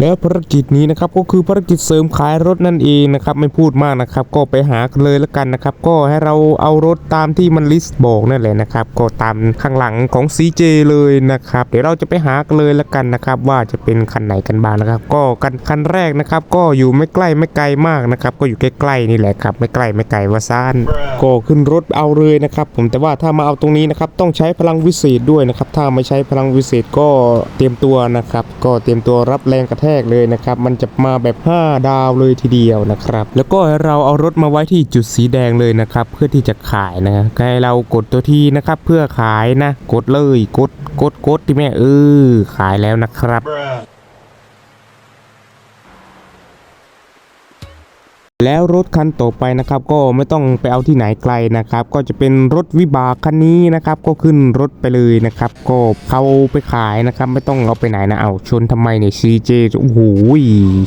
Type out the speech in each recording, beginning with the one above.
แล้วภารกิจนี้นะครับก็คือภารกิจเสริมขายรถนั่นเองนะครับไม่พูดมากนะครับก็ไปหาเลยแล้วกันนะครับก็ให้เราเอารถตามที่มันลิสต์บอกนั่นแหละนะครับก็ตามข้างหลังของ CJ เลยนะครับเดี๋ยวเราจะไปหากันเลยแล้วกันนะครับว่าจะเป็นคันไหนกันบ้างนะครับ ก็กันคันแรกนะครับก็อยู่ไม่ใกล้ไม่ไกลมากนะครับก็อยู่ใกล้ๆนี่แหละครับไม่ใกลไม่ไกลว่าซ่านก็ขึ้นรถเอาเลยนะครับผมแต่ว่าถ้ามาเอาตรงนี้นะครับต้องใช้พลังวิเศษด้วยนะครับถ้าไม่ใช้พลังวิเศษก็เตรียมตัวนะครับก็เตรียมตัวรับแรงกระแทกเลยนะครับ มันจะมาแบบ 5 ดาวเลยทีเดียวนะครับ แล้วก็เราเอารถมาไว้ที่จุดสีแดงเลยนะครับ เพื่อที่จะขายนะให้เรากดตัวที่นะครับ เพื่อขายนะ กดเลย กด กด กดที่แม่เออขายแล้วนะครับ แล้วรถคันต่อไปนะครับก็ไม่ต้องไปเอาที่ไหนไกลนะครับ ก็จะเป็นรถวิบากคันนี้นะครับก็ขึ้นรถไปเลยนะครับ ก็เขาไปขายนะครับ ไม่ต้องเอาไปไหนนะเอาชนทำไมเนี่ย CJ โอ้โห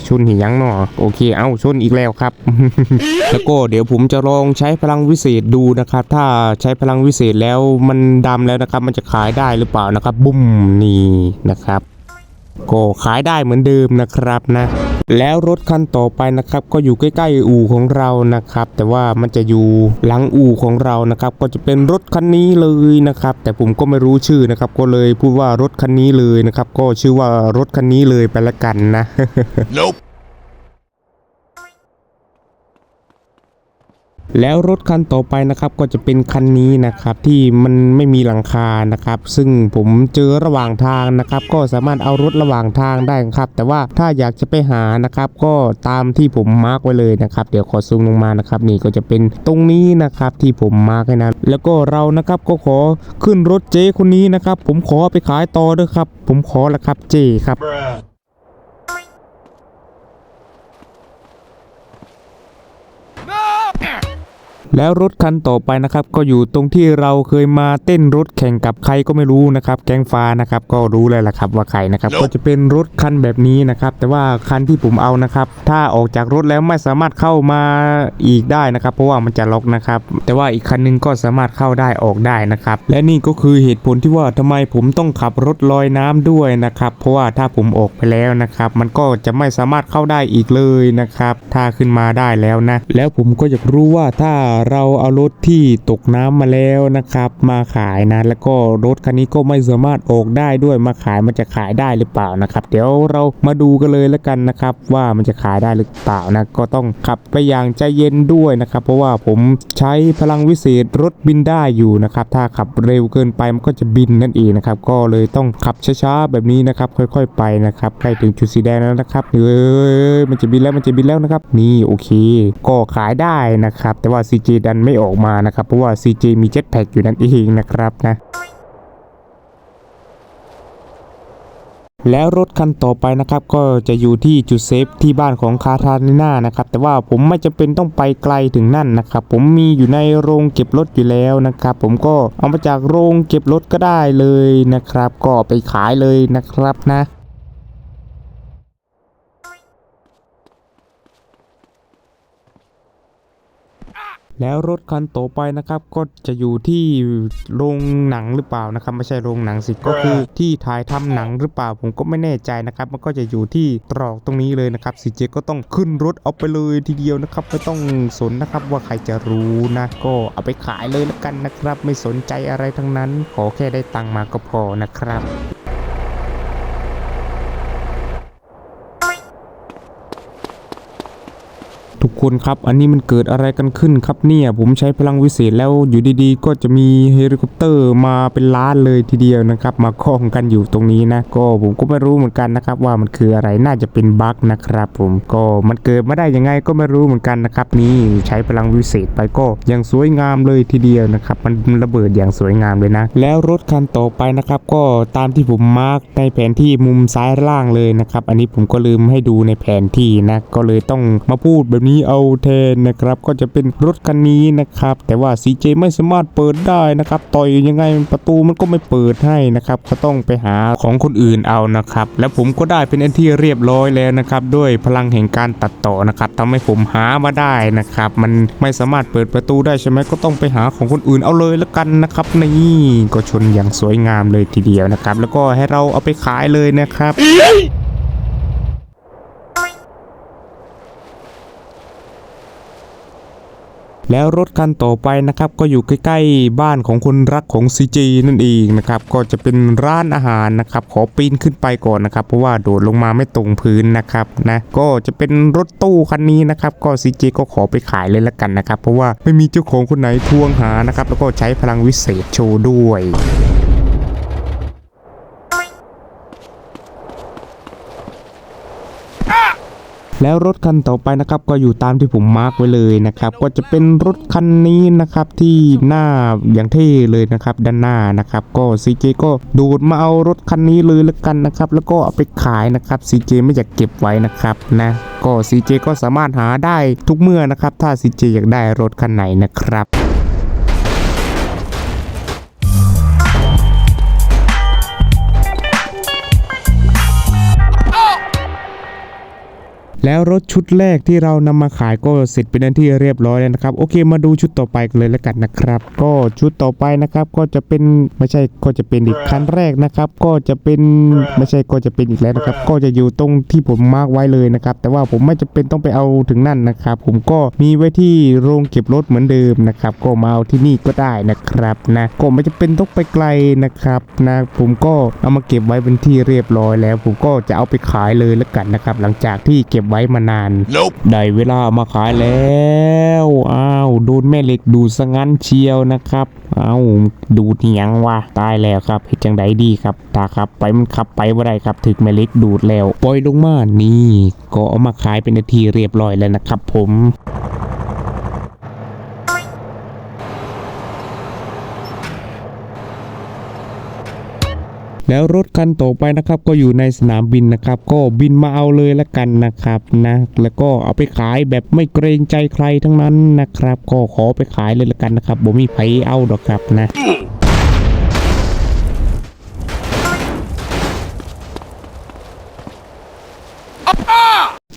ชนหิยังเนาะโอเคเอาชนอีกแล้วครับ แล้วก็เดี๋ยวผมจะลองใช้พลังวิเศษดูนะครับ ถ้าใช้พลังวิเศษแล้วมันดำแล้วนะครับ มันจะขายได้หรือเปล่านะครับ บุ้มนี่นะครับ ก็ขายได้เหมือนเดิมนะครับนะ แล้วรถคันต่อไปนะครับก็อยู่ใกล้ๆอู่ของเรานะครับ แต่ว่ามันจะอยู่หลังอู่ของเรานะครับก็จะเป็นรถคันนี้เลยนะครับ แต่ผมก็ไม่รู้ชื่อนะครับ ก็เลยพูดว่ารถคันนี้เลยนะครับ ก็ชื่อว่ารถคันนี้เลยไปละกันนะ Nope. แล้วรถคันต่อไปนะครับก็จะเป็นคันนี้นะครับที่มันไม่มีหลังคานะครับ ซึ่งผมเจอระหว่างทางนะครับ ก็สามารถเอารถระหว่างทางได้ครับ แต่ว่าถ้าอยากจะไปหานะครับ ก็ตามที่ผมมาร์กไว้เลยนะครับ เดี๋ยวขอซูมลงมานะครับ นี่ก็จะเป็นตรงนี้นะครับที่ผมมาร์กให้นะแล้วก็เรานะครับก็ขอขึ้นรถเจคนนี้นะครับ ผมขอไปขายต่อด้วยครับ ผมขอละครับเจครับ แล้วรถคันต่อไปนะครับ ก็อยู่ตรงที่เราเคยมาเต้นรถแข่งกับใครก็ไม่รู้นะครับ แก๊งฟ้านะครับ ก็รู้เลยแหละครับว่าใครนะครับ ก็จะเป็นรถคันแบบนี้นะครับ แต่ว่าคันที่ผมเอานะครับ ถ้าออกจากรถแล้วไม่สามารถเข้ามาอีกได้นะครับ เพราะว่ามันจะล็อกนะครับ แต่ว่าอีกคันหนึงก็สามารถเข้าได้ออกได้นะครับ และนี่ก็คือเหตุผลที่ว่าทำไมผมต้องขับรถลอยน้ำด้วยนะครับ เพราะว่าถ้าผมออกไปแล้วนะครับ มันก็จะไม่สามารถเข้าได้อีกเลยนะครับ ถ้าขึ้นมาได้แล้วนะ แล้วผมก็อยากรู้ว่าถ้าเราเอารถที่ตกน้ำมาแล้วนะครับ มาขายนะ แล้วก็รถคันนี้ก็ไม่สามารถออกได้ด้วยมาขายมันจะขายได้หรือเปล่านะครับ เดี๋ยวเรามาดูกันเลยแล้วกันนะครับ ว่ามันจะขายได้หรือเปล่านะก็ต้องขับไปอย่างใจเย็นด้วยนะครับ เพราะว่าผมใช้พลังวิเศษรถบินได้อยู่นะครับ ถ้าขับเร็วเกินไปมันก็จะบินนั่นเองนะครับ ก็เลยต้องขับช้าๆแบบนี้นะครับ ค่อย ๆ ไปนะครับใกล้ถึงจุดสีแดงแล้วนะครับเอ้ยมันจะบินแล้วมันจะบินแล้วนะครับ นี่โอเค ก็ขายได้นะครับ แต่ว่า CJ ดันไม่ออกมานะครับ เพราะว่า CJ มีเจ็ตแพ็กอยู่นั่นเองนะครับนะแล้วรถคันต่อไปนะครับก็จะอยู่ที่จุดเซฟที่บ้านของคาทานิน่านะครับแต่ว่าผมไม่จำเป็นต้องไปไกลถึงนั่นนะครับผมมีอยู่ในโรงเก็บรถอยู่แล้วนะครับผมก็เอามาจากโรงเก็บรถก็ได้เลยนะครับ ก็ไปขายเลยนะครับนะ แล้วรถคันต่อไปนะครับก็จะอยู่ที่โรงหนังหรือเปล่านะครับ ไม่ใช่โรงหนังสิก็คือที่ถ่ายทำหนังหรือเปล่าผมก็ไม่แน่ใจนะครับ มันก็จะอยู่ที่ตรอกตรงนี้เลยนะครับซีเจก็ต้องขึ้นรถเอาไปเลยทีเดียวนะครับไม่ต้องสนนะครับว่าใครจะรู้นะก็เอาไปขายเลยแล้วกันนะครับ ไม่สนใจอะไรทั้งนั้น ขอแค่ได้ตังค์มาก็พอนะครับ ทุก คนครับ อันนี้มันเกิดอะไรกันขึ้นครับเนี่ย ผมใช้พลังวิเศษแล้วอยู่ดีๆ ก็จะมีเฮลิคอปเตอร์มาเป็นล้านเลยทีเดียวนะครับ มาคล้องกันอยู่ตรงนี้นะ ก็ผมก็ไม่รู้เหมือนกันนะครับ ว่ามันคืออะไรน่าจะเป็นบั๊กนะครับ ผมก็มันเกิดมาได้ยังไงก็ไม่รู้เหมือนกันนะครับ นี่ใช้พลังวิเศษไปก็ยังสวยงามเลยทีเดียวนะครับ มันระเบิดอย่างสวยงามเลยนะ แล้วรถคันต่อไปนะครับ ก็ตามที่ผมมาร์กในแผนที่มุมซ้ายล่างเลยนะครับ อันนี้ผมก็ลืมให้ดูในแผนที่นะก็เลยต้องมาพูดแบบนี้เอาแทนนะครับ ก็จะเป็นรถคันนี้นะครับ แต่ว่า CJ ไม่สามารถเปิดได้นะครับ ต่อยยังไงประตูมันก็ไม่เปิดให้นะครับ ก็ต้องไปหาของคนอื่นเอานะครับ แล้วผมก็ได้เป็นอันที่เรียบร้อยแล้วนะครับ ด้วยพลังแห่งการตัดต่อนะครับทำให้ผมหามาได้นะครับ มันไม่สามารถเปิดประตูได้ใช่ไหมก็ต้องไปหาของคนอื่นเอาเลยแล้วกันนะครับนี่ก็ชนอย่างสวยงามเลยทีเดียวนะครับ แล้วก็ให้เราเอาไปขายเลยนะครับ แล้วรถคันต่อไปนะครับก็อยู่ใกล้ๆบ้านของคนรักของ CG นั่นเองนะครับก็จะเป็นร้านอาหารนะครับขอปีนขึ้นไปก่อนนะครับเพราะว่าโดดลงมาไม่ตรงพื้นนะครับนะก็จะเป็นรถตู้คันนี้นะครับก็ CG ก็ขอไปขายเลยละกันนะครับเพราะว่าไม่มีเจ้าของคนไหนทวงหานะครับแล้วก็ใช้พลังวิเศษโชว์ด้วย แล้วรถคันต่อไปนะครับ ก็อยู่ตามที่ผมมาร์กไว้เลยนะครับ ก็จะเป็นรถคันนี้นะครับที่หน้าอย่างเท่เลยนะครับ ด้านหน้านะครับก็ CJ ก็ดูดมาเอารถคันนี้เลยแล้วกันนะครับ แล้วก็เอาไปขายนะครับ CJ ไม่อยากเก็บไว้นะครับนะก็ CJ ก็สามารถหาได้ทุกเมื่อนะครับ ถ้า CJ อยากได้รถคันไหนนะครับ แล้วรถชุดแรกที่เรานำมาขายก็เสร็จเป็นที่เรียบร้อยแล้วนะครับ โอเค มาดูชุดต่อไปกันเลยแล้วกันนะครับ ก็ชุดต่อไปนะครับ ก็จะเป็นไม่ใช่ก็จะเป็นอีกคันแรกนะครับ ก็จะเป็นไม่ใช่ก็จะเป็นอีกแล้วนะครับ ก็จะอยู่ตรงที่ผมมาร์กไว้เลยนะครับ แต่ว่าผมไม่จำเป็นต้องไปเอาถึงนั่นนะครับ ผมก็มีไว้ที่โรงเก็บรถเหมือนเดิมนะครับ ก็มาเอาที่นี่ก็ได้นะครับนะก็ไม่จำเป็นต้องไปไกลนะครับนะผมก็เอามาเก็บไว้เป็นที่เรียบร้อยแล้ว ผมก็จะเอาไปขายเลยแล้วกันนะครับ หลังจากที่เก็บไว้มานาน Nope. ได้เวลามาขายแล้ว อ้าว โดนแม่เหล็กดูดซะงั้นเชียวนะครับอ้าวดูดเหียงวะ ตายแล้วครับเฮ็ดจังไดดีครับ ตาครับไปมันขับไปบ่ได้ครับ ถึกแม่เหล็กดูดแล้ว ปล่อยลงมา นี่ ก็เอามาขายเป็นทีเรียบร้อยแล้วนะครับผม แล้วรถคันต่อไปนะครับก็อยู่ในสนามบินนะครับ ก็บินมาเอาเลยละกันนะครับนะแล้วก็เอาไปขายแบบไม่เกรงใจใครทั้งนั้นนะครับ ก็ขอไปขายเลยละกันนะครับบ่มีไผเอาดอกครับนะ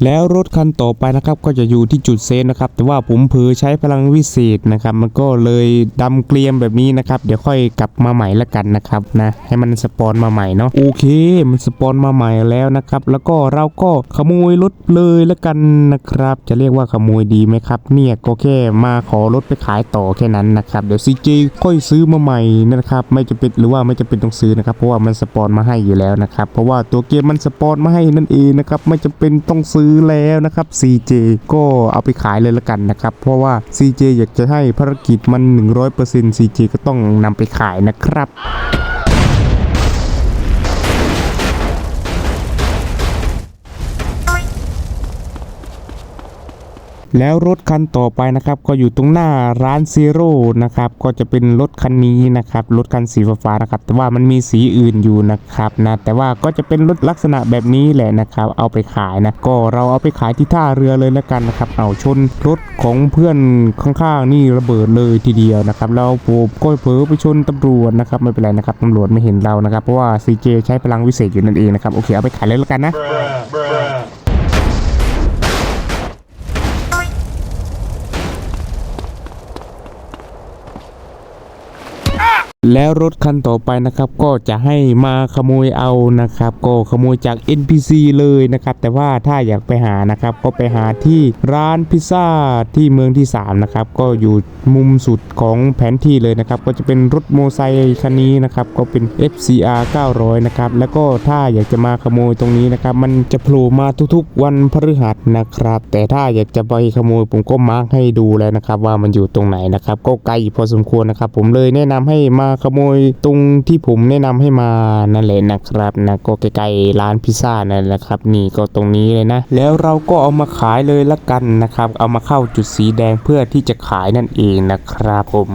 แล้วรถคันต่อไปนะครับก็จะอยู่ที่จุดเซฟนะครับ แต่ว่าผมเผลอใช้พลังวิเศษนะครับ มันก็เลยดำเกลียมแบบนี้นะครับ เดี๋ยวค่อยกลับมาใหม่ละกันนะครับนะให้มันสปอนมาใหม่เนาะโอเค มันสปอนมาใหม่แล้วนะครับ แล้วก็เราก็ขโมยรถเลยละกันนะครับ จะเรียกว่าขโมยดีไหมครับ เนี่ยก็แค่มาขอรถไปขายต่อแค่นั้นนะครับเดี๋ยวซีจีค่อยซื้อมาใหม่นะครับ ไม่จะเป็นหรือว่าไม่จะเป็นต้องซื้อนะครับ เพราะว่ามันสปอนมาให้อยู่แล้วนะครับ เพราะว่าตัวเกมมันสปอนมาให้นั่นเองนะครับไม่จำเป็นต้องซื้อื้อแล้วนะครับ CJ ก็เอาไปขายเลยละกันนะครับ เพราะว่า CJ อยากจะให้ภารกิจมัน 100% CJ ก็ต้องนำไปขายนะครับ แล้วรถคันต่อไปนะครับ ก็อยู่ตรงหน้าร้านซีโร่นะครับ ก็จะเป็นรถคันนี้นะครับรถคันสีฟ้านะครับ แต่ว่ามันมีสีอื่นอยู่นะครับนะแต่ว่าก็จะเป็นรถลักษณะแบบนี้แหละนะครับ เอาไปขายนะก็เราเอาไปขายที่ท่าเรือเลยแล้วกันนะครับ เอาชนรถของเพื่อนข้างๆนี่ระเบิดเลยทีเดียวนะครับแล้วผมก็เผลอไปชนตำรวจนะครับไม่เป็นไรนะครับตำรวจไม่เห็นเรานะครับเพราะว่า CJ ใช้พลังวิเศษอยู่นั่นเองนะครับโอเคเอาไปขายเลยแล้วกันนะ แล้วรถคันต่อไปนะครับ ก็จะให้มาขโมยเอานะครับ ก็ขโมยจาก NPC เลยนะครับ แต่ว่าถ้าอยากไปหานะครับ ก็ไปหาที่ร้านพิซซ่าที่เมืองที่ 3 นะครับ ก็อยู่มุมสุดของแผนที่เลยนะครับ ก็จะเป็นรถโมไซค์คันนี้นะครับ ก็เป็น FCR 900 นะครับ แล้วก็ถ้าอยากจะมาขโมยตรงนี้นะครับ มันจะโผล่มาทุกๆ วันพฤหัสนะครับ แต่ถ้าอยากจะไปขโมยผมก็มาร์กให้ดูแล้วนะครับ ว่ามันอยู่ตรงไหนนะครับ ก็ไกลพอสมควรนะครับ ผมเลยแนะนำให้มาขโมยตรงที่ผมแนะนำให้มานั่นแหละนะครับนะก็ใกล้ๆร้านพิซซ่านั่นแหละครับ นี่ก็ตรงนี้เลยนะ แล้วเราก็เอามาขายเลยละกันนะครับ เอามาเข้าจุดสีแดงเพื่อที่จะขายนั่นเองนะครับผม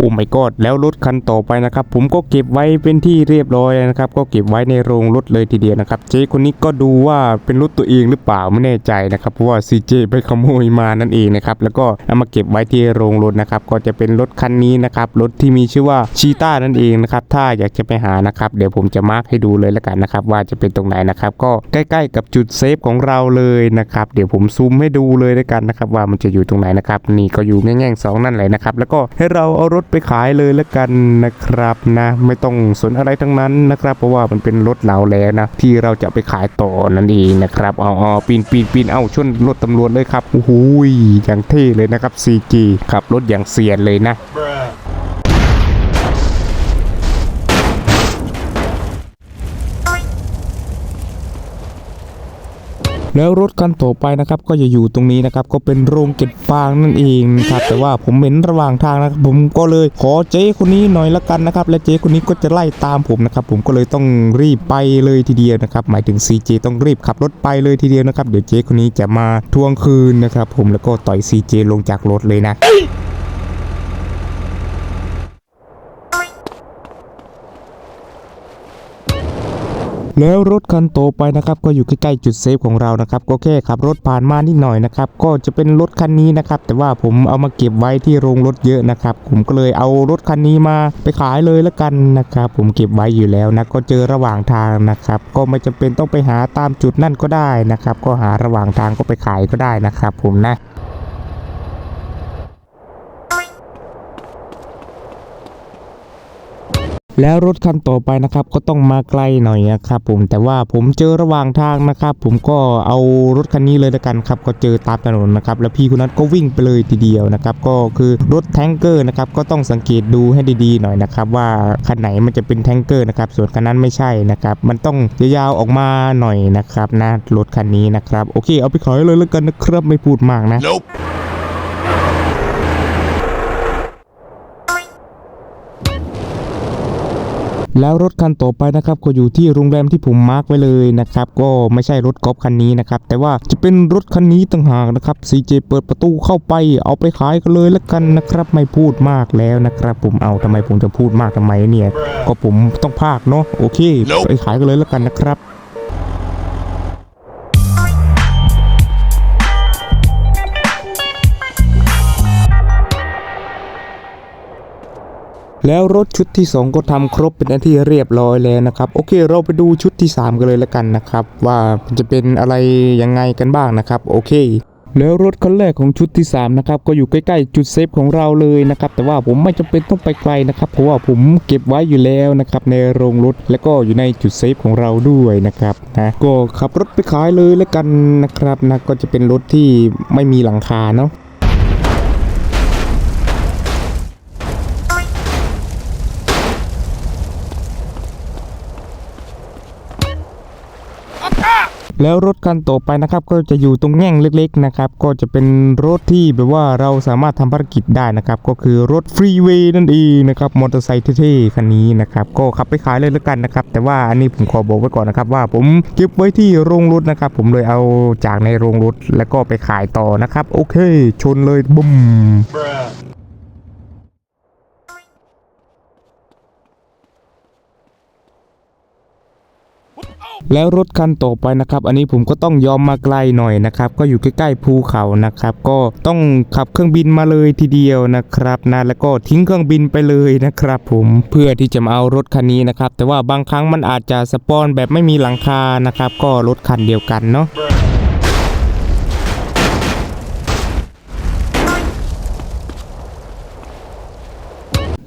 อ้ไม่กอดแล้วรถคันต่อไปนะครับ ผมก็เก็บไว้เป็นที่เรียบร้อยนะครับ ก็เก็บไว้ในโรงรถเลยทีเดียวนะครับ เจ๊คนนี้ก็ดูว่าเป็นรถตัวเองหรือเปล่าไม่แน่ใจนะครับเพราะว่าซีเจไปขโมยมานั่นเองนะครับแล้วก็เอามาเก็บไว้ที่โรงรถนะครับก็จะเป็นรถคันนี้นะครับรถที่มีชื่อว่าชีต้านั่นเองนะครับถ้าอยากจะไปหานะครับเดี๋ยวผมจะมาร์คให้ดูเลยแล้วกันนะครับว่าจะเป็นตรงไหนนะครับก็ใกล้ๆกับจุดเซฟของเราเลยนะครับเดี๋ยวผมซูมให้ดูเลยแล้วกันนะครับว่ามันจะอยู่ตรงไหนนะครับนี่ก็อยู่แง่งๆสองนั่นแหละนะครับแล้วก็ให้เราเอารถไปขายเลยแล้วกันนะครับนะ ไม่ต้องสนอะไรทั้งนั้นนะครับ เพราะว่ามันเป็นรถเราแล้วนะ ที่เราจะไปขายต่อนั่นเองนะครับเอาเอาปีนปีนปีนเอาชนรถตำรวจเลยครับโอ้โหยอย่างเท่เลยนะครับ CG ขับรถอย่างเสียนเลยนะ แล้วรถคันต่อไปนะครับ ก็จะอยู่ตรงนี้นะครับ ก็เป็นโรงเก็บฟางนั่นเองครับแต่ว่าผมเห็นระหว่างทางนะครับ ผมก็เลยขอเจ๊คนนี้หน่อยละกันนะครับ และเจ๊คนนี้ก็จะไล่ตามผมนะครับ ผมก็เลยต้องรีบไปเลยทีเดียวนะครับ หมายถึง CJ ต้องรีบขับรถไปเลยทีเดียวนะครับ เดี๋ยวเจ๊คนนี้จะมาทวงคืนนะครับ ผมแล้วก็ต่อย CJ ลงจากรถเลยนะ แล้วรถคันโตไปนะครับก็อยู่ใกล้ๆจุดเซฟของเรานะครับก็แค่ขับรถผ่านมานิดหน่อยนะครับก็จะเป็นรถคันนี้นะครับแต่ว่าผมเอามาเก็บไว้ที่โรงรถเยอะนะครับผมก็เลยเอารถคันนี้มาไปขายเลยล้วกันนะครับผมเก็บไว้อยู่แล้วนะก็เจอระหว่างทางนะครับก็ไม่จำเป็นต้องไปหาตามจุดนั่นก็ได้นะครับก็หาระหว่างทางก็ไปขายก็ได้นะครับผมนะ แล้วรถคันต่อไปนะครับ ก็ต้องมาไกลหน่อยนะครับผมแต่ว่าผมเจอระหว่างทางนะครับ ผมก็เอารถคันนี้เลยละกันครับก็เจอตามถนนนะครับแล้วพี่คนนั้นก็วิ่งไปเลยทีเดียวนะครับก็คือรถแทงเกอร์นะครับก็ต้องสังเกตดูให้ดีๆหน่อยนะครับว่าคันไหนมันจะเป็นแทงเกอร์นะครับส่วนคันนั้นไม่ใช่นะครับมันต้องยาวๆออกมาหน่อยนะครับนะรถคันนี้นะครับโอเคเอาไปขายเลยแล้วกันนะครับไม่พูดมากนะ Nope. แล้วรถคันต่อไปนะครับก็อยู่ที่โรงแรมที่ผมมาร์กไว้เลยนะครับก็ไม่ใช่รถกอล์ฟคันนี้นะครับแต่ว่าจะเป็นรถคันนี้ต่างหากนะครับ CJ เปิดประตูเข้าไปเอาไปขายกันเลยแล้วกันนะครับ ไม่พูดมากแล้วนะครับ ผมเอาทำไมผมจะพูดมากทำไมเนี่ยก็ผมต้องพากเนาะโอเค Nope ไปขายกันเลยแล้วกันนะครับ แล้วรถชุดที่ 2 ก็ทำครบเป็นอันที่เรียบร้อยแล้วนะครับ โอเค เราไปดูชุดที่ 3 กันเลยล้วกันนะครับ ว่าจะเป็นอะไรยังไงกันบ้างนะครับ โอเคแล้วรถคันแรกของชุดที่ 3 นะครับ ก็อยู่ใกล้ๆ จุดเซฟของเราเลยนะครับ แต่ว่าผมไม่จำเป็นต้องไปไกลนะครับ เพราะว่าผมเก็บไว้อยู่แล้วนะครับในโรงรถและก็อยู่ในจุดเซฟของเราด้วยนะครับนะก็ขับรถไปขายเลยแล้วกันนะครับนะก็จะเป็นรถที่ไม่มีหลังคาเนาะ แล้วรถคันต่อไปนะครับก็จะอยู่ตรงแง่งเล็กๆนะครับก็จะเป็นรถที่แบบว่าเราสามารถทำภารกิจได้นะครับก็คือรถฟรีเวย์นั่นเองนะครับมอเตอร์ไซค์เท่ๆคันนี้นะครับก็ขับไปขายเลยแล้วกันนะครับแต่ว่าอันนี้ผมขอบอกไว้ก่อนนะครับว่าผมเก็บไว้ที่โรงรถนะครับผมเลยเอาจากในโรงรถแล้วก็ไปขายต่อนะครับโอเค ชนเลยบุ้ม แล้วรถคันต่อไปนะครับ อันนี้ผมก็ต้องยอมมาไกลหน่อยนะครับ ก็อยู่ใกล้ๆภูเขานะครับ ก็ต้องขับเครื่องบินมาเลยทีเดียวนะครับนะแล้วก็ทิ้งเครื่องบินไปเลยนะครับ ผมเพื่อที่จะมาเอารถคันนี้นะครับ แต่ว่าบางครั้งมันอาจจะสปอนแบบไม่มีหลังคานะครับ ก็รถคันเดียวกันเนาะ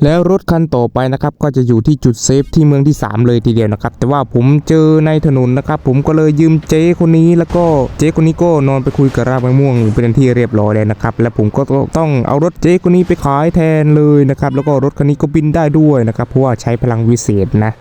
แล้วรถคันต่อไปนะครับก็จะอยู่ที่จุดเซฟที่เมืองที่ 3 เลยทีเดียวนะครับ แต่ว่าผมเจอในถนนนะครับ ผมก็เลยยืมเจ๊คนนี้แล้วก็เจ๊คนนี้ก็นอนไปคุยกับรากมะม่วงเป็นที่เรียบร้อยแล้วนะครับ และผมก็ต้องเอารถเจ๊คนนี้ไปขายแทนเลยนะครับแล้วก็รถคันนี้ก็บินได้ด้วยนะครับเพราะว่าใช้พลังวิเศษนะ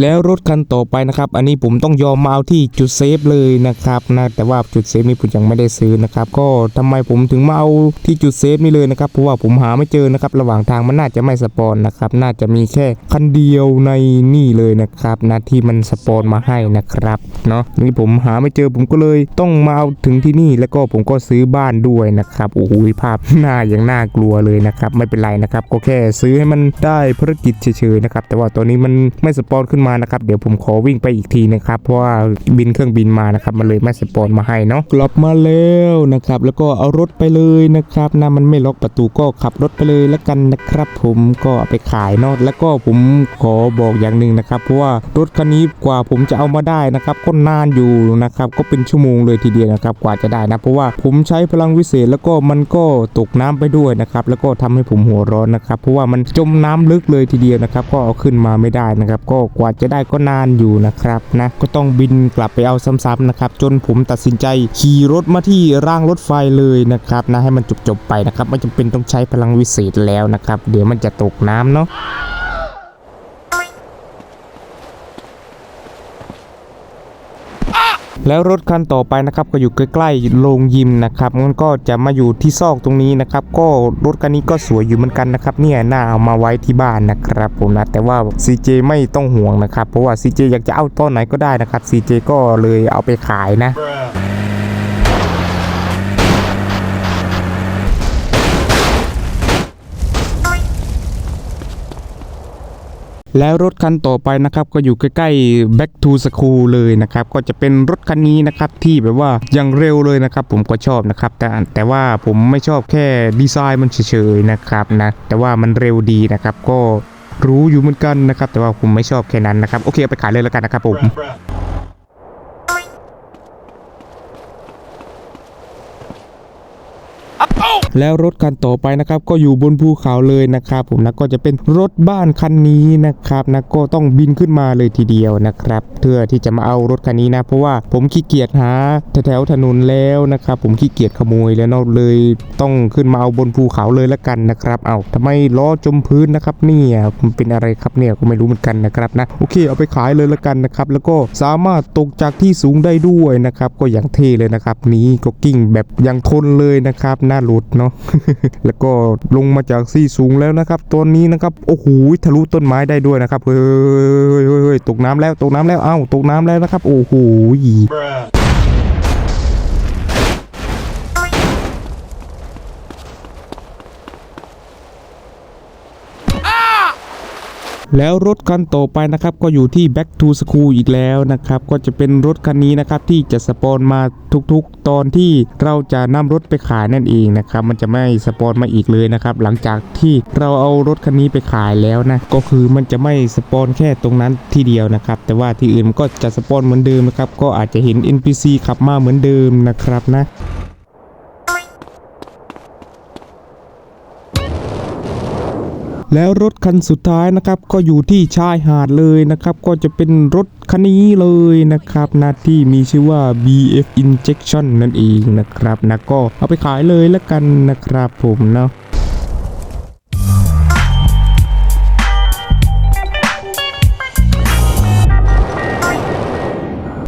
แล้วรถคันต่อไปนะครับ อันนี้ผมต้องยอมมาเอาที่จุดเซฟเลยนะครับนะแต่ว่าจุดเซฟนี้ผมยังไม่ได้ซื้อนะครับ ก็ทำไมผมถึงมาเอาที่จุดเซฟนี่เลยนะครับเพราะว่าผมหาไม่เจอนะครับ ระหว่างทางมันน่าจะไม่สปอนนะครับ น่าจะมีแค่คันเดียวในนี่เลยนะครับนะที่มันสปอนมาให้นะครับเนาะนี่ผมหาไม่เจอผมก็เลยต้องมาเอาถึงที่นี่แล้วก็ผมก็ซื้อบ้านด้วยนะครับโอ้โหภาพหน้าอย่างน่ากลัวเลยนะครับ ไม่เป็นไรนะครับ ก็แค่ซื้อให้มันได้ภารกิจเฉยๆนะครับแต่ว่าตัวนี้มันไม่สปอนขึ้นมามานะครับเดี๋ยวผมขอวิ่งไปอีกทีนะครับเพราะว่าบินเครื่องบินมานะครับมันเลยไม่สปอนมาให้เนาะกลับมาแล้วนะครับแล้วก็เอารถไปเลยนะครับนะมันไม่ล็อกประตูก็ขับรถไปเลยแล้วกันนะครับ ผมก็เอาไปขายเนาะแล้วก็ผมขอบอกอย่างหนึ่งนะครับเพราะว่ารถคันนี้กว่าผมจะเอามาได้นะครับก็นานอยู่นะครับก็เป็นชั่วโมงเลยทีเดียวนะครับกว่าจะได้นะเพราะว่าผมใช้พลังวิเศษแล้วก็มันก็ตกน้ำไปด้วยนะครับแล้วก็ทำให้ผมหัวร้อนนะครับเพราะว่ามันจมน้ำลึกเลยทีเดียวนะครับก็เอาขึ้นมาไม่ได้นะครับก็กว่าจะได้ก็นานอยู่นะครับนะก็ต้องบินกลับไปเอาซ้ำๆนะครับจนผมตัดสินใจขี่รถมาที่ร่างรถไฟเลยนะครับนะให้มันจบๆไปนะครับไม่จำเป็นต้องใช้พลังวิเศษแล้วนะครับ เดี๋ยวมันจะตกน้ำเนาะ แล้วรถคันต่อไปนะครับก็อยู่ใกล้ๆโรงยิมนะครับมันก็จะมาอยู่ที่ซอกตรงนี้นะครับ ก็รถคันนี้ก็สวยอยู่เหมือนกันนะครับ เนี่ยน่าเอามาไว้ที่บ้านนะครับผมนะแต่ว่า CJ ไม่ต้องห่วงนะครับ เพราะว่า CJ อยากจะเอาต้นไหนก็ได้นะครับ CJ ก็เลยเอาไปขายนะ แล้วรถคันต่อไปนะครับก็อยู่ใกล้ๆ back to school เลยนะครับก็จะเป็นรถคันนี้นะครับที่แบบว่ายังเร็วเลยนะครับผมก็ชอบนะครับแต่แต่ว่าผมไม่ชอบแค่ดีไซน์มันเฉยๆนะครับนะแต่ว่ามันเร็วดีนะครับก็รู้อยู่เหมือนกันนะครับแต่ว่าผมไม่ชอบแค่นั้นนะครับโอเคไปขายเลยแล้วกันนะครับผม แล้วรถคันต่อไปนะครับก็อยู่บนภูเขาเลยนะครับผมนะก็จะเป็นรถบ้านคันนี้นะครับนะก็ต้องบินขึ้นมาเลยทีเดียวนะครับเพื่อที่จะมาเอารถคันนี้นะ เพราะว่าผมขี้เกียจหาแถวถนนแล้วนะครับผมขี้เกียจขโมยแล้วเนาะเลยต้องขึ้นมาเอาบนภูเขาเลยละกันนะครับ เอาทำไมล้อจมพื้นนะครับเนี่ยมันเป็นอะไรครับเนี่ยก็ไม่รู้เหมือนกันนะครับนะโอเคเอาไปขายเลยละกันนะครับแล้วก็สามารถตกจากที่สูงได้ด้วยนะครับก็อย่างเท่เลยนะครับนี้ก็กิ้งแบบยังทนเลยนะครับหน้าหลุดเนาะ แล้วก็ลงมาจากที่สูงแล้วนะครับตอนนี้นะครับ โอ้โหทะลุต้นไม้ได้ด้วยนะครับ เฮ้ยเฮ้ยเฮ้ยตกน้ำแล้ว ตกน้ำแล้ว เอ้า ตกน้ำแล้วนะครับ โอ้โห แล้วรถคันต่อไปนะครับก็อยู่ที่ back to school อีกแล้วนะครับก็จะเป็นรถคันนี้นะครับที่จะสปอนมาทุกๆ ตอนที่เราจะนำรถไปขายนั่นเองนะครับมันจะไม่สปอนมาอีกเลยนะครับหลังจากที่เราเอารถคันนี้ไปขายแล้วนะก็คือมันจะไม่สปอนแค่ตรงนั้นที่เดียวนะครับแต่ว่าที่อื่นมันก็จะสปอนเหมือนเดิมนะครับก็อาจจะเห็น NPC ขับมาเหมือนเดิมนะครับนะ แล้วรถคันสุดท้ายนะครับก็อยู่ที่ชายหาดเลยนะครับ ก็จะเป็นรถคันนี้เลยนะครับนาที่มีชื่อว่า BF Injection นั่นเองนะครับนะก็เอาไปขายเลยแล้วกันนะครับผมเนาะ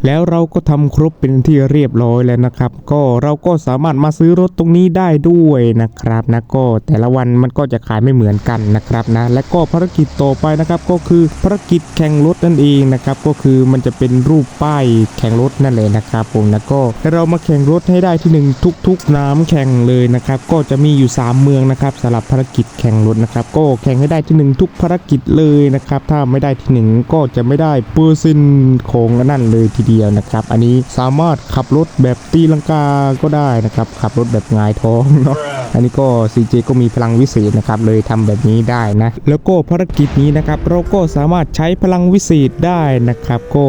แล้วเราก็ทำครบเป็นที่เรียบร้อยแล้วนะครับ ก็เราก็สามารถมาซื้อรถตรงนี้ได้ด้วยนะครับนะก็แต่ละวันมันก็จะขายไม่เหมือนกันนะครับนะและก็ภารกิจต่อไปนะครับก็คือภารกิจแข่งรถนั่นเองนะครับก็คือมันจะเป็นรูปป้ายแข่งรถนั่นแหละนะครับผมนะก็เรามาแข่งรถให้ได้ที่หนึ่งทุก ๆ น้ำแข่งเลยนะครับก็จะมีอยู่ 3 เมืองนะครับสำหรับภารกิจแข่งรถนะครับก็แข่งให้ได้ที่หนึ่งทุกภารกิจเลยนะครับถ้าไม่ได้ที่หนึ่งก็จะไม่ได้เปอร์เซ็นต์ของนั่นเลยทีเดียวนะครับ อันนี้สามารถขับรถแบบตีลังกาก็ได้นะครับ ขับรถแบบหงายท้องเนาะอันนี้ก็ CJ ก็มีพลังวิเศษนะครับเลยทำแบบนี้ได้นะ แล้วก็ภารกิจนี้นะครับเราก็สามารถใช้พลังวิเศษได้นะครับ ก็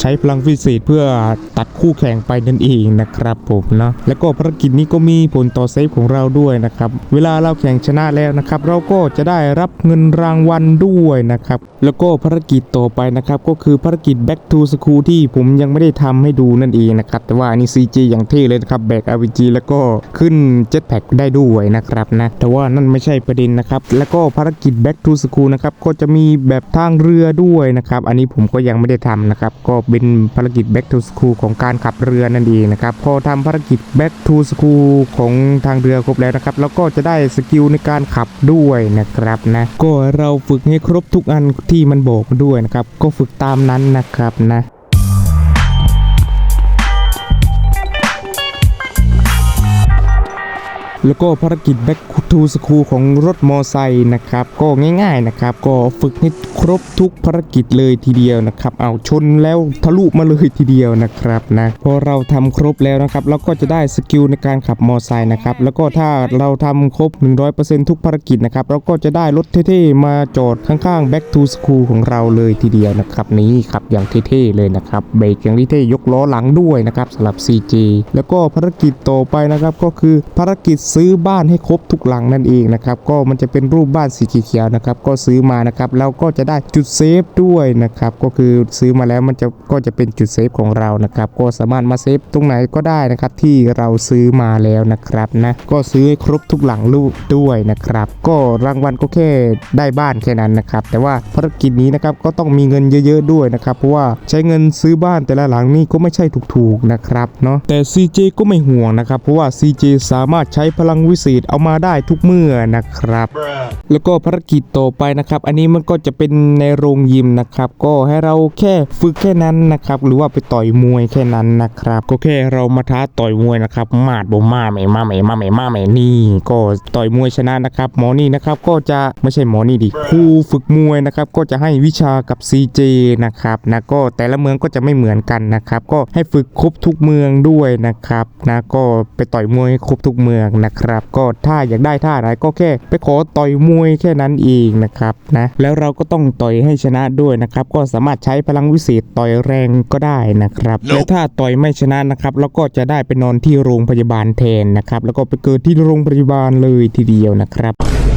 ใช้พลังวิเศษเพื่อตัดคู่แข่งไปนั่นเองนะครับผมเนาะแล้วก็ภารกิจนี้ก็มีผลต่อเซฟของเราด้วยนะครับ เวลาเราแข่งชนะแล้วนะครับ เราก็จะได้รับเงินรางวัลด้วยนะครับ แล้วก็ภารกิจต่อไปนะครับก็คือภารกิจ back to school ที่ผมยังไม่ได้ทำให้ดูนั่นเองนะครับ แต่ว่าอันนี้ CG อย่างเท่เลยนะครับแบก RPG แล้วก็ขึ้น jetpack ได้ด้วยนะครับนะ แต่ว่านั่นไม่ใช่ประเด็นนะครับ แล้วก็ภารกิจ back to school นะครับ ก็จะมีแบบทางเรือด้วยนะครับ อันนี้ผมก็ยังไม่ได้ทำนะครับ ก็เป็นภารกิจ back to school ของการขับเรือนั่นเองนะครับ พอทำภารกิจ back to school ของทางเรือครบแล้วนะครับ แล้วก็จะได้สกิลในการขับด้วยนะครับนะ ก็เราฝึกให้ครบทุกอันที่มันบอกด้วยนะครับ ก็ฝึกตามนั้นนะครับนะ แล้วก็ภารกิจแบ็คค Back to School ของรถมอไซค์นะครับ ก็ง่ายๆนะครับ ก็ฝึกให้ครบทุกภารกิจเลยทีเดียวนะครับ เอาชนแล้วทะลุมาเลยทีเดียวนะครับนะพอเราทำครบแล้วนะครับเราก็จะได้สกิลในการขับมอไซค์นะครับ แล้วก็ถ้าเราทำครบ 100%ทุกภารกิจนะครับ เราก็จะได้รถเท่ๆมาจอดข้างๆ Back to School ของเราเลยทีเดียวนะครับ นี่ครับอย่างเท่ๆเลยนะครับเบรกอย่างเท่ๆยกล้อหลังด้วยนะครับสำหรับ CJ แล้วก็ภารกิจต่อไปนะครับก็คือภารกิจซื้อบ้านให้ครบทุกหลังนั่นเองนะครับก็มันจะเป็นรูปบ้านสีเขียวนะครับก็ซื้อมานะครับแล้วก็จะได้จุดเซฟด้วยนะครับก็คือซื้อมาแล้วมันจะก็จะเป็นจุดเซฟของเรานะครับก็สามารถมาเซฟตรงไหนก็ได้นะครับที่เราซื้อมาแล้วนะครับนะก็ซื้อให้ครบทุกหลังลูกด้วยนะครับก็รางวัลก็แค่ได้บ้านแค่นั้นนะครับแต่ว่าภารกิจนี้นะครับก็ต้องมีเงินเยอะๆด้วยนะครับเพราะว่าใช้เงินซื้อบ้านแต่ละหลังนี่ก็ไม่ใช่ถูกๆนะครับเนาะแต่ CJ ก็ไม่ห่วงนะครับเพราะว่า CJ สามารถใช้พลังวิเศษเอามาได้ทุกเมื่อนะครับ แล้วก็ภารกิจต่อไปนะครับ อันนี้มันก็จะเป็นในโรงยิมนะครับ ก็ให้เราแค่ฝึกแค่นั้นนะครับ หรือว่าไปต่อยมวยแค่นั้นนะครับ ก็แค่เรามาท้าต่อยมวยนะครับ มาดบ่มาไม่มาไม่มาไม่มาไม่นี่ ก็ต่อยมวยชนะนะครับ หมอนี่นะครับก็จะไม่ใช่หมอนี่ดิครูฝึกมวยนะครับ ก็จะให้วิชากับ CJ นะครับนะก็แต่ละเมืองก็จะไม่เหมือนกันนะครับ ก็ให้ฝึกครบทุกเมืองด้วยนะครับนะก็ไปต่อยมวยให้ครบทุกเมืองนะครับ ก็ถ้าอยากได้ท่าไหนก็แค่ไปขอต่อยมวยแค่นั้นเองนะครับนะแล้วเราก็ต้องต่อยให้ชนะด้วยนะครับก็สามารถใช้พลังวิเศษต่อยแรงก็ได้นะครับและถ้าต่อยไม่ชนะนะครับเราก็จะได้ไปนอนที่โรงพยาบาลแทนนะครับแล้วก็ไปเกิดที่โรงพยาบาลเลยทีเดียวนะครับ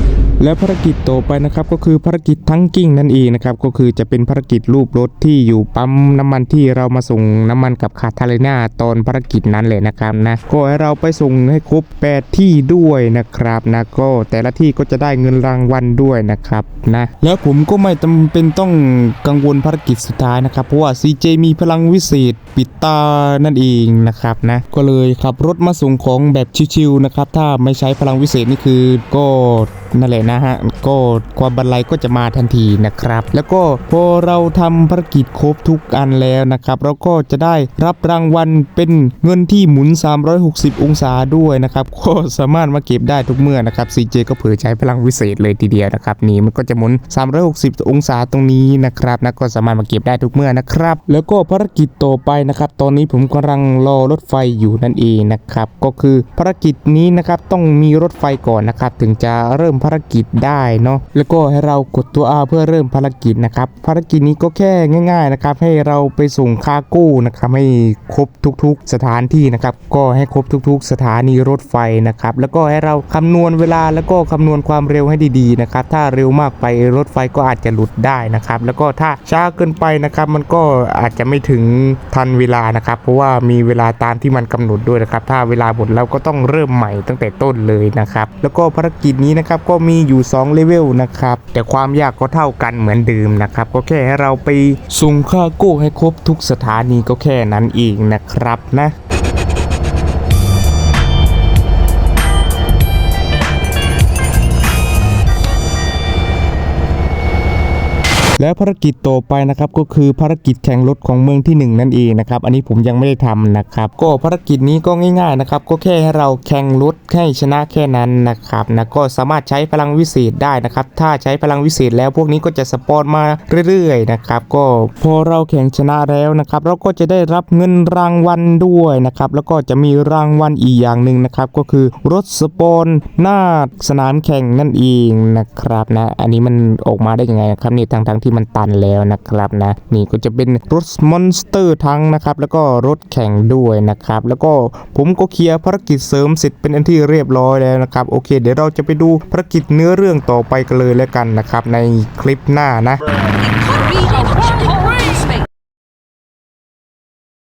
และภารกิจต่อไปนะครับก็คือภารกิจทั้งกิ้งนั่นเองนะครับก็คือจะเป็นภารกิจรูปรถที่อยู่ปั๊มน้ำมันที่เรามาส่งน้ำมันกับคาทาเลนาตอนภารกิจนั้นเลยนะครับนะก็ให้เราไปส่งให้ครบ8ที่ด้วยนะครับนะก็แต่ละที่ก็จะได้เงินรางวัลด้วยนะครับนะแล้วผมก็ไม่จำเป็นต้องกังวลภารกิจสุดท้ายนะครับเพราะว่า CJ มีพลังวิเศษปิดตานั่นเองนะครับนะก็เลยขับรถมาส่งของแบบชิวๆนะครับถ้าไม่ใช้พลังวิเศษนี่คือก็ นั่นแหละนะฮะก็ความบันไลก็จะมาทันทีนะครับ แล้วก็พอเราทำภารกิจครบทุกอันแล้วนะครับ เราก็จะได้รับรางวัลเป็นเงินที่หมุน 360 องศาด้วยนะครับก็สามารถมาเก็บได้ทุกเมื่อนะครับ CJ ก็เผยใช้พลังวิเศษเลยทีเดียวนะครับนี่มันก็จะหมุน 360 องศาตรงนี้นะครับนะก็สามารถมาเก็บได้ทุกเมื่อนะครับ แล้วก็ภารกิจต่อไปนะครับ ตอนนี้ผมกำลังรอรถไฟอยู่นั่นเองนะครับก็คือภารกิจนี้นะครับต้องมีรถไฟก่อนนะครับ ถึงจะเริ่มภารกิจได้เนาะแล้วก็ให้เรากดตัว R เพื่อเริ่มภารกิจนะครับภารกิจนี้ก็แค่ง่าย ๆนะครับ ให้เราไปส่งคาร์โก้นะครับให้ครบทุกๆสถานที่นะครับก็ให้ครบทุก ๆ สถานีรถไฟนะครับแล้วก็ให้เราคำนวณเวลาแล้วก็คำนวณความเร็วให้ดีๆนะครับถ้าเร็วมากไปรถไฟก็อาจจะหลุดได้นะครับแล้วก็ถ้าช้าเกินไปนะครับมันก็อาจจะไม่ถึงทันเวลานะครับ เพราะว่ามีเวลาตามที่มันกำหนดด้วยนะครับ ถ้าเวลาหมดแล้วก็ต้องเริ่มใหม่ตั้งแต่ต้นเลยนะครับแล้วก็ภารกิจนี้นะครับก็็มีอยู่2เลเวลนะครับ แต่ความยากก็เท่ากันเหมือนเดิมนะครับ ก็แค่ให้เราไปส่งค่ากู้ให้ครบทุกสถานีก็แค่นั้นเองนะครับนะ และภารกิจต่อไปนะครับก็คือภารกิจแข่งรถของเมืองที่หนึ่งนั่นเองนะครับอันนี้ผมยังไม่ได้ทำนะครับก็ภารกิจนี้ก็ง่ายๆนะครับก็แค่ให้เราแข่งรถแค่ชนะแค่นั้นนะครับนะก็สามารถใช้พลังวิเศษได้นะครับถ้าใช้พลังวิเศษแล้วพวกนี้ก็จะสปอนมาเรื่อยๆนะครับก็พอเราแข่งชนะแล้วนะครับเราก็จะได้รับเงินรางวัลด้วยนะครับแล้วก็จะมีรางวัลอีกอย่างหนึ่งนะครับก็คือรถสปอนหน้าสนามแข่งนั่นเองนะครับนะอันนี้มันออกมาได้ยังไงครับนี่ทางทางที่มันตันแล้วนะครับนะนี่ก็จะเป็นรถมอนสเตอร์ทั้งนะครับแล้วก็รถแข่งด้วยนะครับแล้วก็ผมก็เคลียร์ภารกิจเสริมเสร็จเป็นอันที่เรียบร้อยแล้วนะครับโอเค เดี๋ยวเราจะไปดูภารกิจเนื้อเรื่องต่อไปกันเลยแล้วกันนะครับในคลิปหน้านะ